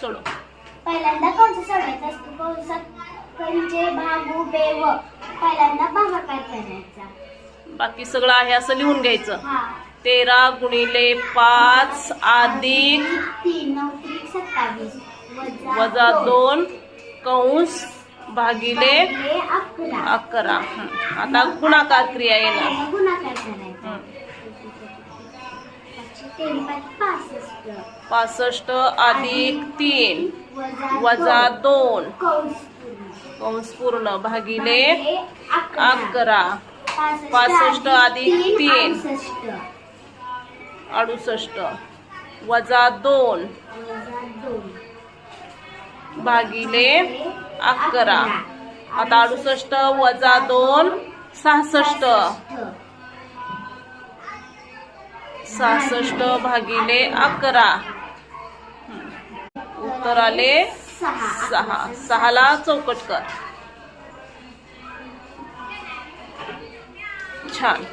सोडव. पहिल्यांदा कंस सोडायचा असतो? कंसात कंचे भागू बेव. पहिल्यांदा भागाकार करायचा? बाकी सगळं आहे असं लिहून घ्यायचं. हा. तेरा गुणिले पाच अधिक तीन नऊ त्रिक सत्तावीस. वजा दोन. कंस भागिले भागिले अकरा. अकरा. हं. आता गुणाकार क्रिया येणार. गुणाकार करायचा. पासष्ट अधिक तीन वजा दोन कंस पूर्ण. भागिले अकरा पासष्ट अधिक तीन. अडुसष्ट. वजा दोन वजा दोन भागिले अकरा आता अडुसष्ट वजा दोन सहासष्ट सहासष्ट भागिले अकरा. उत्तर आले सहा. सहाला चौकट कर. छान.